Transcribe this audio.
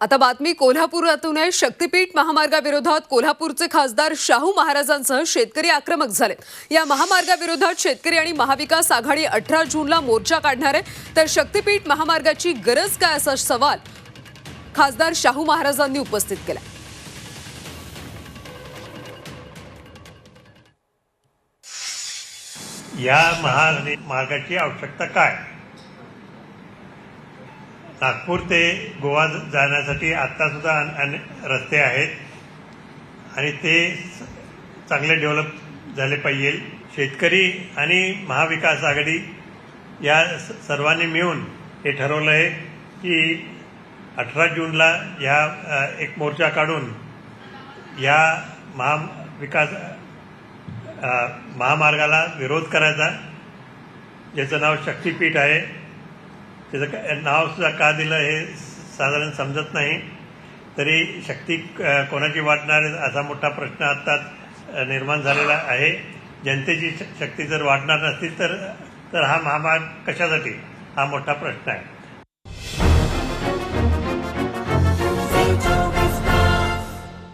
आता बातमी कोल्हापुरातून आहे. शक्तीपीठ महामार्गाविरोधात कोल्हापूरचे खासदार शाहू महाराजांसह शेतकरी आक्रमक झाले. या महामार्गाविरोधात शेतकरी आणि महाविकास आघाडी अठरा जूनला मोर्चा काढणार आहे. तर शक्तीपीठ महामार्गाची गरज काय असा सवाल खासदार शाहू महाराजांनी उपस्थित केला या महामार्गाची आवश्यकता काय? नागपूर ते गोवा जाण्यासाठी आता सुद्धा रस्ते आहेत. आणि ते स- चांगले डेव्हलप झाले पाहिजे. शेतकरी आणि महाविकास आघाडी या स- सर्वांनी मिळून हे ठरवलं आहे की अठरा जूनला ह्या एक मोर्चा काढून या महाविकास महामार्गाला विरोध करायचा. ज्याचं नाव शक्तीपीठ आहे. त्याचं का- नावसुद्धा का दिलं हे साधारण समजत नाही. तरी शक्ती कोणाची वाटणार आहे असा मोठा प्रश्न आता निर्माण झालेला आहे. जनतेची शक्ती जर वाटणार नसतील तर तर हा महामार्ग कशासाठी? हा मोठा प्रश्न आहे.